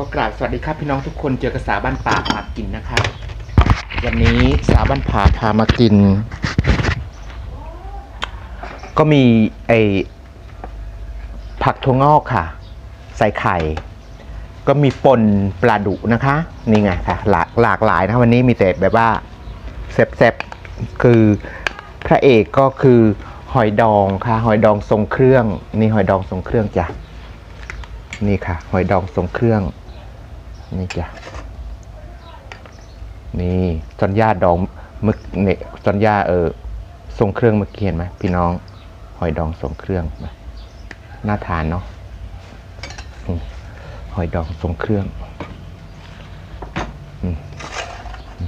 ขอกราบสวัสดีครับพี่น้องทุกคนเจอกระสาบ้านป่าพากินนะครับวันนี้สาบ้านป่าพามากิน ก็มีไอผักถั่วงอกค่ะ ใส่ไข่ ก็มีปนปลาดุนะคะ นี่ไงค่ะ หลากหลากหลายนะวันนี้มีแต่แบบว่าแซ่บๆคือพระเอกก็คือหอยดองค่ะ หอยดองทรงเครื่อง นี่หอยดองทรงเครื่องจ้ะนี่ค่ะ หอยดองทรงเครื่อง นี่จ้ะนี่จอนย่าดองมึกเนี่ยจอนย่าเออทรงเครื่องเมื่อกี้เห็นไหมพี่น้องหอยดองทรงเครื่องนะน่าทานเนาะหอยดองทรงเครื่อง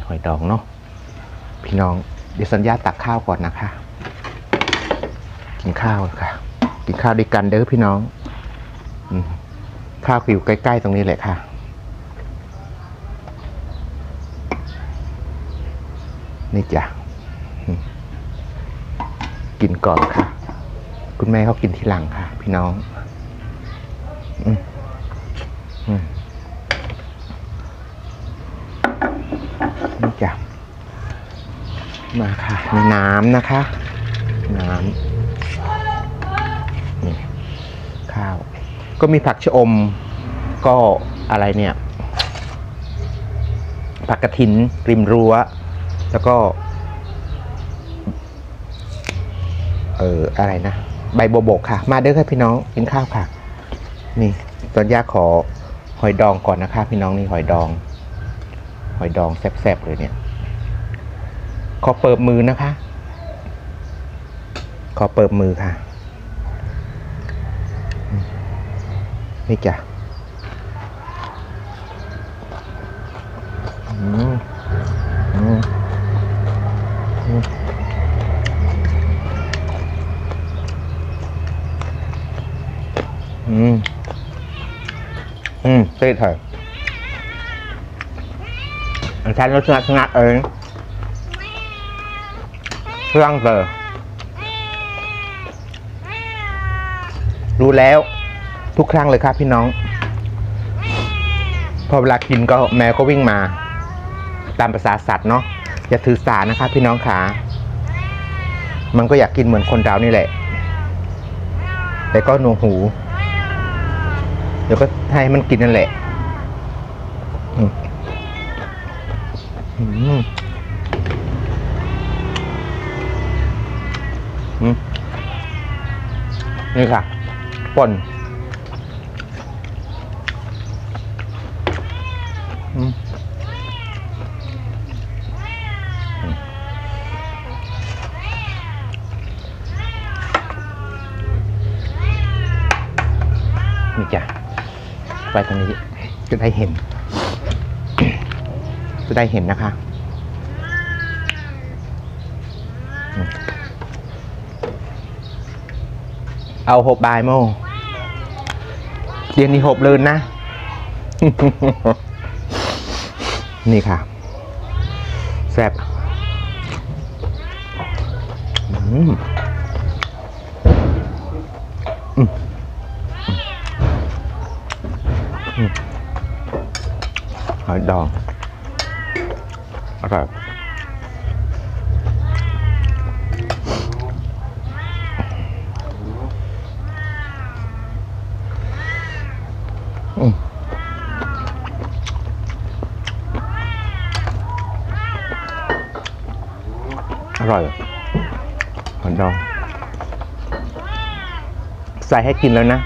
หอยดองเนาะพี่น้องเดี๋ยวสัญญาตักข้าวก่อนนะคะ กินข้าวค่ะ กินข้าวด้วยกันเด้อพี่น้องอข้าวอยู่ใกล้ ๆ ตรงนี้แหละค่ะ นี่จ้ะกินก่อนค่ะ คุณแม่เขากินทีหลังค่ะ พี่น้องอืมอืมนี่จ้ะมาค่ะมีน้ำนะคะ น้ำนี่ข้าว ก็มีผักชะอม ก็อะไรเนี่ย ผักกระถินริมรั้ว แล้วก็ เอออะไรนะ ใบโบวบกค่ะ มาเด้อค่ะพี่น้องกินข้าวค่ะ นี่ ตอนย่าขอหอยดองก่อนนะคะ พี่น้องนี่หอยดอง หอยดองแซ่บๆเลยเนี่ย ขอเปิดมือนะคะ ขอเปิดมือค่ะนี่จ้ะอืมอืม อืม อืมเต้เถอะอันฉันรสชาติงัดเองเครื่องเตอรู้แล้ว ทุกครั้งเลยครับพี่น้อง พอเวลากินก็แมวก็วิ่งมา ตามภาษาสัตว์เนาะ อย่าถือสานะครับพี่น้องขามันก็อยากกินเหมือนคนเรานี่แหละ แต่ก็หนวกหู เดี๋ยวก็ให้มันกินนั่นแหละนี่ค่ะป่น นี่จ้ะไปทางนี้จะได้เห็น จะได้เห็นนะคะเอาหกบายโมเรียนนี่หกเลยนะ นี่ค่ะ แซ่บอืม อยดองอร่อยอืมอร่อยหอนดองใส่ให้กินแล้วนะ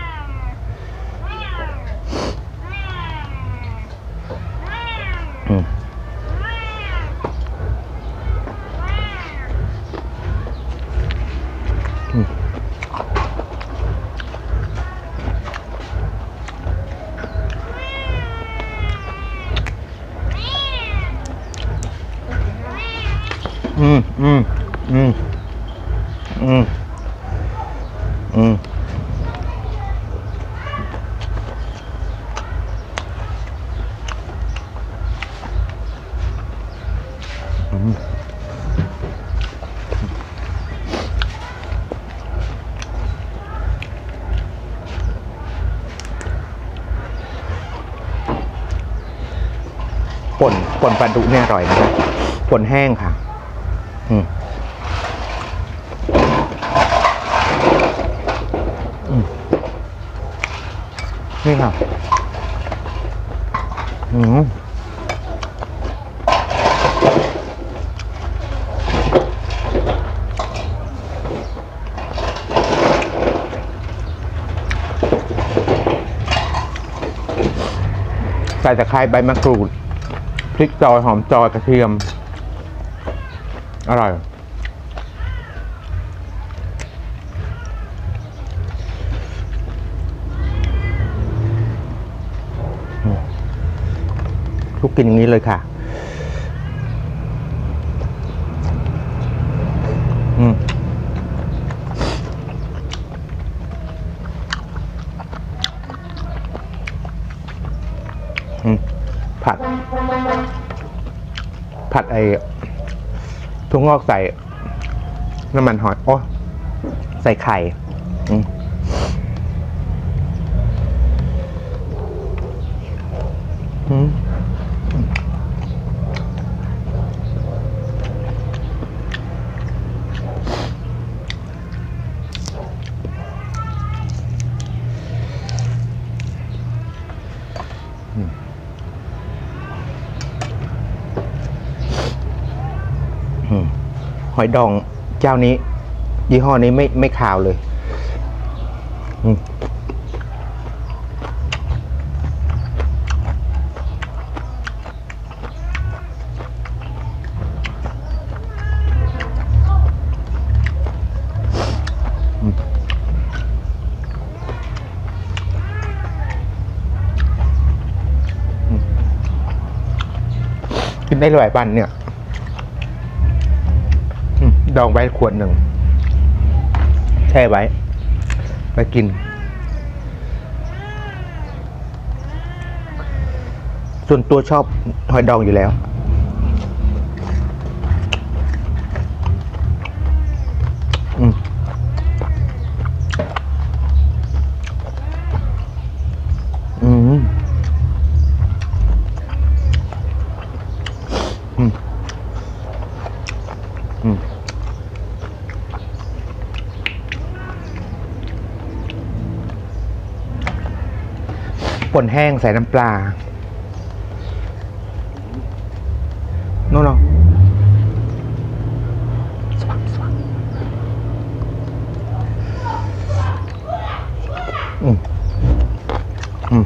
ป่นป่นปลาดุเนี่ยอร่อยนะครับป่นแห้งค่ะ อืมนี่ค่ะอืมใส่ตะไคร้ใบมะกรูด พริกจอยหอมจอยกระเทียม อร่อย ทุกกินอย่างนี้เลยค่ะ อืม อืม ผัด ผัดไอ้ทุ่งงอกใส่น้ำมันหอยโอ้ใส่ไข่อืม อืม อืม หอยดองเจ้านี้ ยี่ห้อนี้ไม่ไม่ขาวเลยกินได้หลายวันเนี่ย ดองไว้ขวดหนึ่งแช่ไว้ไปกิน ส่วนตัวชอบหอยดองอยู่แล้ว อืม อืม อืม อืม ป่นแห้งใส่น้ำปลาโน่นๆสว่างสว่างอืมอืม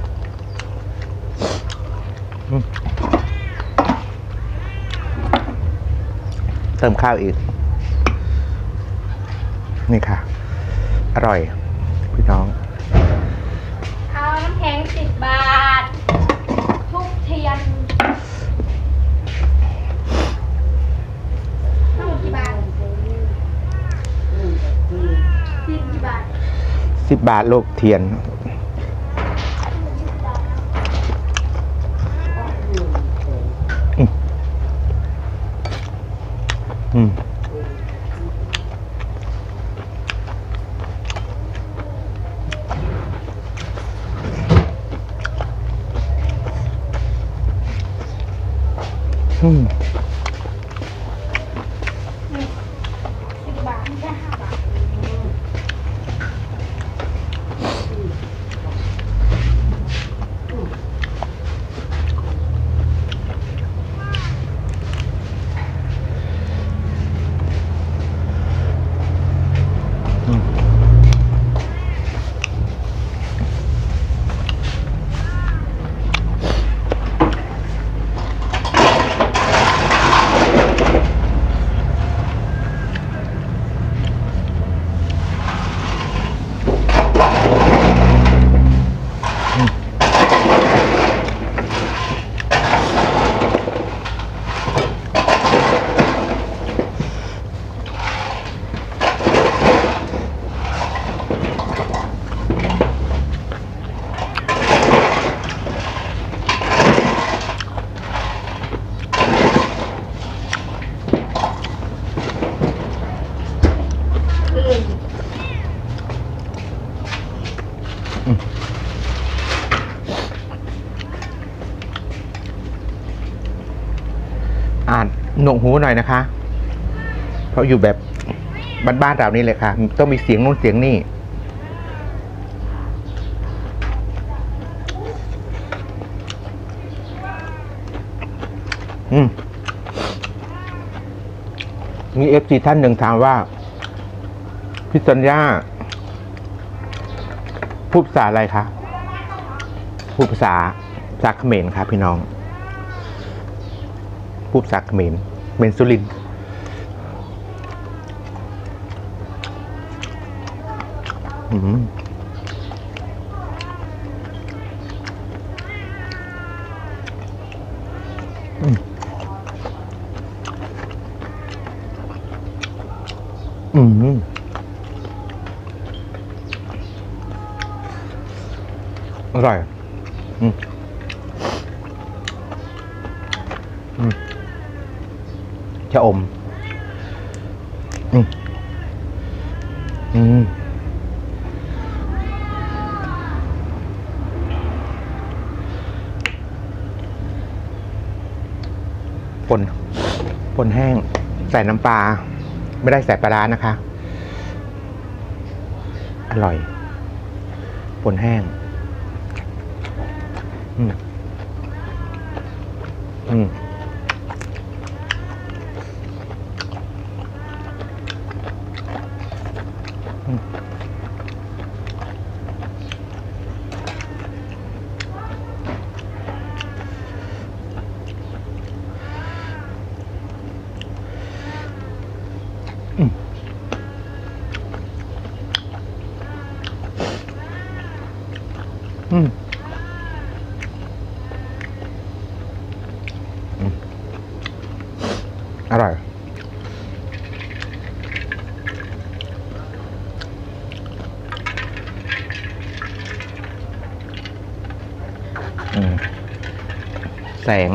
อืมเติมข้าวอีก นี่ค่ะ อร่อย พี่น้อง เอาน้ำแข็งสิบบาท ทุกเทียนทั้งหมดกี่บาทสิบกี่บาท สิบบาทโลกเทียน หูหน่อยนะคะ เพราะอยู่แบบบ้านๆเรานี่เลยค่ะ ต้องมีเสียงนู้นเสียงนี่อืมมีเอฟซีท่านหนึ่งถามว่าพี่สัญญาพูดภาษาอะไรคะพูดภาษาภาษาเขมรครับพี่น้องพูดภาษาเขมร เมนสุรินอืมอืมอืมอร่อยอืมอืม ชะอม อืมอืมปนปนแห้ง ใส่น้ำปลา ไม่ได้ใส่ปลาร้านะคะ อร่อยปนแห้ง อืมอืม อืม อืม อืม อืม อร่อย อืม แส ง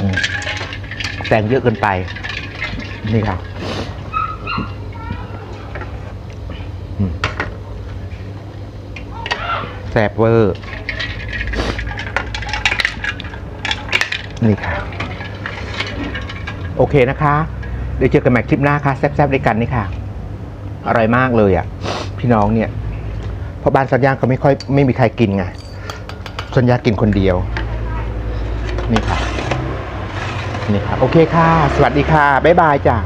อืมแสงเยอะเกินไป นี่ค่ะอืมแสบเวอร์ นี่ค่ะ โอเคนะคะ เดี๋ยวเจอกันใหม่คลิปหน้าค่ะ แซ่บๆด้วยกันนี่ค่ะ อร่อยมากเลยอะ พี่น้องเนี่ย ราะบ้านสัญญาเขาไม่ค่อยไม่มีใครกินไงสัญญากินคนเดียว นี่ค่ะ นี่ค่ะ โอเคค่ะ สวัสดีค่ะ บ๊ายบายจ้ะ